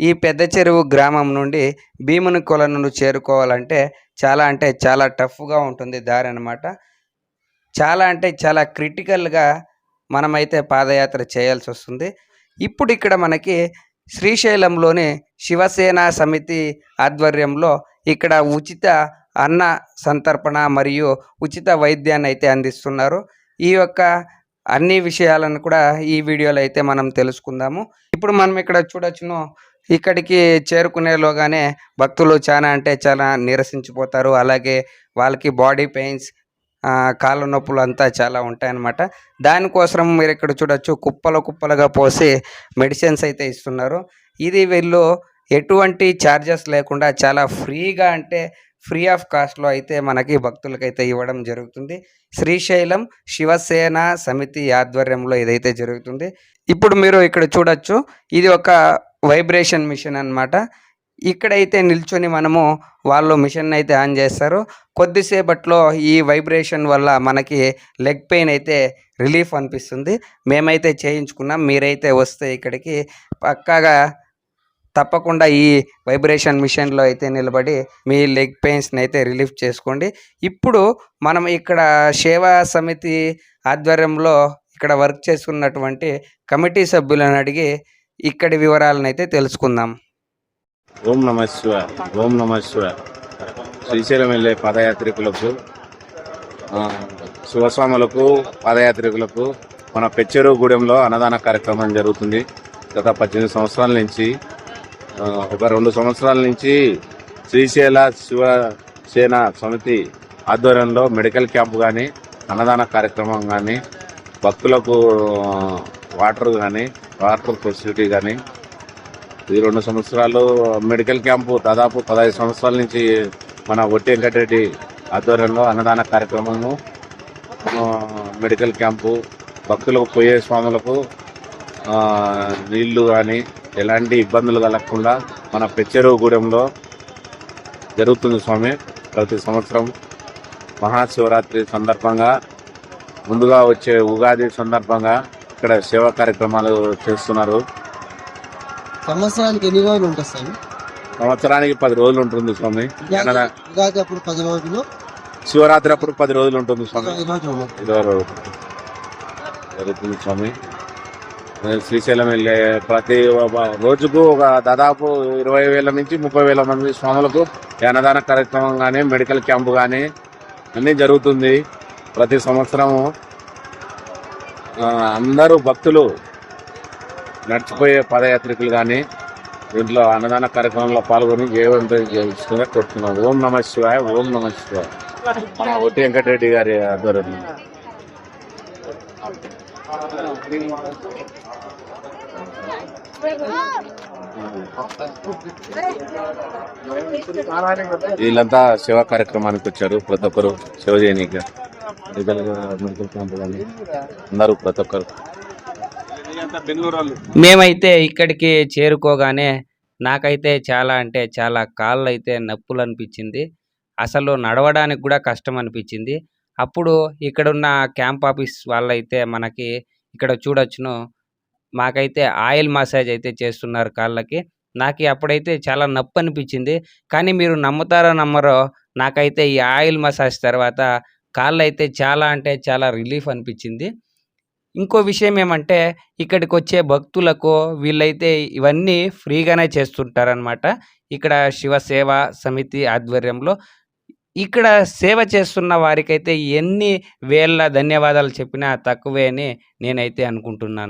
ఈ పెద్ద చెరువు గ్రామం నుండి భీముని కొలను చేరుకోవాలంటే చాలా అంటే చాలా టఫ్గా ఉంటుంది దారి అనమాట చాలా అంటే చాలా క్రిటికల్గా మనమైతే పాదయాత్ర చేయాల్సి వస్తుంది. ఇప్పుడు ఇక్కడ మనకి శ్రీశైలంలోని శివసేన సమితి ఆధ్వర్యంలో ఇక్కడ ఉచిత అన్న సంతర్పణ మరియు ఉచిత వైద్యాన్ని అయితే అందిస్తున్నారు. ఈ యొక్క అన్ని విషయాలను కూడా ఈ వీడియోలో అయితే మనం తెలుసుకుందాము. ఇప్పుడు మనం ఇక్కడ చూడొచ్చును ఇక్కడికి చేరుకునేలోగానే భక్తులు చాలా అంటే చాలా నీరసించిపోతారు. అలాగే వాళ్ళకి బాడీ పెయిన్స్ కాళ్ళ నొప్పులు అంతా చాలా ఉంటాయన్నమాట. దానికోసం మీరు ఇక్కడ చూడొచ్చు కుప్పలు కుప్పలుగా పోసి మెడిసిన్స్ అయితే ఇస్తున్నారు. ఇది వీళ్ళు ఎటువంటి ఛార్జెస్ లేకుండా చాలా ఫ్రీగా అంటే ఫ్రీ ఆఫ్ కాస్ట్లో అయితే మనకి భక్తులకైతే ఇవ్వడం జరుగుతుంది. శ్రీశైలం శివసేన సమితి ఆధ్వర్యంలో ఇదైతే జరుగుతుంది. ఇప్పుడు మీరు ఇక్కడ చూడొచ్చు ఇది ఒక వైబ్రేషన్ మిషన్ అన్నమాట. ఇక్కడైతే నిల్చొని మనము వాళ్ళు మిషన్ అయితే ఆన్ చేస్తారు. కొద్దిసేపట్లో ఈ వైబ్రేషన్ వల్ల మనకి లెగ్ పెయిన్ అయితే రిలీఫ్ అనిపిస్తుంది. మేమైతే చేయించుకున్నాం. మీరైతే వస్తే ఇక్కడికి పక్కాగా తప్పకుండా ఈ వైబ్రేషన్ మిషన్లో అయితే నిలబడి మీ లెగ్ పెయిన్స్ని అయితే రిలీఫ్ చేసుకోండి. ఇప్పుడు మనం ఇక్కడ సేవా సమితి ఆధ్వర్యంలో ఇక్కడ వర్క్ చేసుకున్నటువంటి కమిటీ సభ్యులను అడిగి ఇక్కడి వివరాలను అయితే తెలుసుకుందాం. ఓం నమ శివ ఓం నమ శివ శ్రీశైలం వెళ్ళే పాదయాత్రికులకు శివస్వాములకు పాదయాత్రికులకు మన పెచ్చెరు గూడెంలో అన్నదాన కార్యక్రమం జరుగుతుంది. గత పద్దెనిమిది సంవత్సరాల నుంచి ఒక రెండు సంవత్సరాల నుంచి శ్రీశైల శివసేన సమితి ఆధ్వర్యంలో మెడికల్ క్యాంప్ కానీ అన్నదాన కార్యక్రమం కానీ భక్తులకు వాటర్ కానీ వాటర్ ఫెసిలిటీ కానీ ఈ రెండు సంవత్సరాలు మెడికల్ క్యాంపు దాదాపు పదహైదు సంవత్సరాల నుంచి మన ఒట్టి వెంకటరెడ్డి ఆధ్వర్యంలో అన్నదాన కార్యక్రమము మెడికల్ క్యాంపు భక్తులకు పోయే స్వాములకు నీళ్ళు కానీ ఎలాంటి ఇబ్బందులు కలగకుండా మన పెచ్చెరువుగూడెంలో జరుగుతుంది స్వామి. ప్రతి సంవత్సరం మహాశివరాత్రి సందర్భంగా ముందుగా వచ్చే ఉగాది సందర్భంగా ఇక్కడ సేవా కార్యక్రమాలు చేస్తున్నారు. సంవత్సరానికి ఎన్ని రోజులు ఉంటుంది సార్ సంవత్సరానికి పది రోజులు ఉంటుంది స్వామి. అన్నదా- ఉగాది అప్పుడు పది రోజులు. శివరాత్రి అప్పుడు పది రోజులు ఉంటుంది స్వామి. ఇరవై రోజులు జరుగుతుంది స్వామి. శ్రీశైలం వెళ్ళే ప్రతి రోజుకు ఒక దాదాపు ఇరవై వేల నుంచి ముప్పై వేల మంది స్వాములకు అన్నదాన కార్యక్రమం కానీ మెడికల్ క్యాంపు కానీ అన్నీ జరుగుతుంది ప్రతి సంవత్సరము. అందరూ భక్తులు నడిచిపోయే పదయాత్రికులు కానీ దీంట్లో అన్నదాన కార్యక్రమంలో పాల్గొని జయవంతం చేస్తుందిగా ఓం నమ శివాయ ఓం నమ శివాయ. మన ఒట్టి వెంకటరెడ్డి గారి ఆధ్వర్యంలో. వీళ్ళంతా సేవా కార్యక్రమానికి వచ్చారు. ప్రతి ఒక్కరు సేవ చేయనీకి. మెడికల్ క్యాంప్ కానీ అందరూ ప్రతి ఒక్కరు. మేమైతే ఇక్కడికి చేరుకోగానే నాకైతే చాలా అంటే చాలా కాళ్ళు అయితే నొప్పులు అనిపించింది అసలు నడవడానికి కూడా కష్టం అనిపించింది అప్పుడు ఇక్కడున్న క్యాంప్ ఆఫీస్ వాళ్ళైతే మనకి ఇక్కడ చూడొచ్చును. మాకైతే ఆయిల్ మసాజ్ అయితే చేస్తున్నారు కాళ్ళకి. నాకు అప్పుడైతే చాలా నొప్పి అనిపించింది కానీ మీరు నమ్ముతారో నమ్మరో నాకైతే ఈ ఆయిల్ మసాజ్ తర్వాత కాళ్ళు అయితే చాలా అంటే చాలా రిలీఫ్ అనిపించింది. ఇంకో విషయం ఏమంటే ఇక్కడికి వచ్చే భక్తులకు వీళ్ళైతే ఇవన్నీ ఫ్రీగానే చేస్తుంటారనమాట ఇక్కడ శివ సేవ సమితి ఆధ్వర్యంలో. ఇక్కడ సేవ చేస్తున్న వారికైతే ఎన్ని వేల ధన్యవాదాలు చెప్పినా తక్కువే అని నేనైతే అనుకుంటున్నాను.